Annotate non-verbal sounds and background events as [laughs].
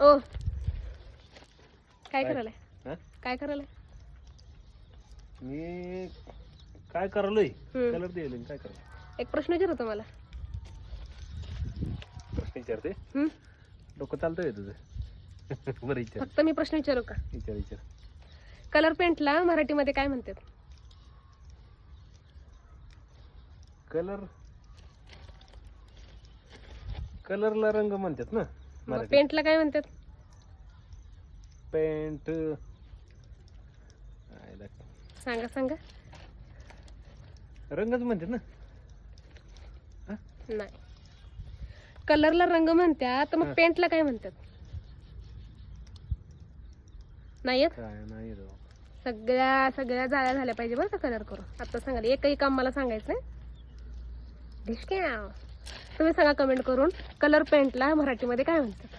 ओ. काय? करायलाय? हा? काय करायलाय? मी काय करालोय? हम्म. कलर द्यायला काय करायला? एक प्रश्न विचारतो मला. प्रश्न विचारते? हम्म? डोकं चालतंय तुझं? [laughs] बरं विचार. फक्त मी प्रश्न विचारू का? विचार विचार. कलर पेंटला मराठीमध्ये काय म्हणतात? कलर कलरला रंग म्हणतात ना? मग मराठी. पेंटला काय म्हणतात? पेंट सांगा सांगा. रंगच म्हणतात ना. नाही. कलरला रंग म्हणतात तर मग हा. पेंटला काय म्हणतात? नाही येत? काय नाही राव. सगळ्या सगळ्या जाळ्या झाल्या पाहिजे बरं का कलर करून. आता सांगाल एकही काम मला सांगायचं नाही. तुम्ही सांगा कमेंट करून कलर पेंटला मराठीमध्ये काय म्हणतात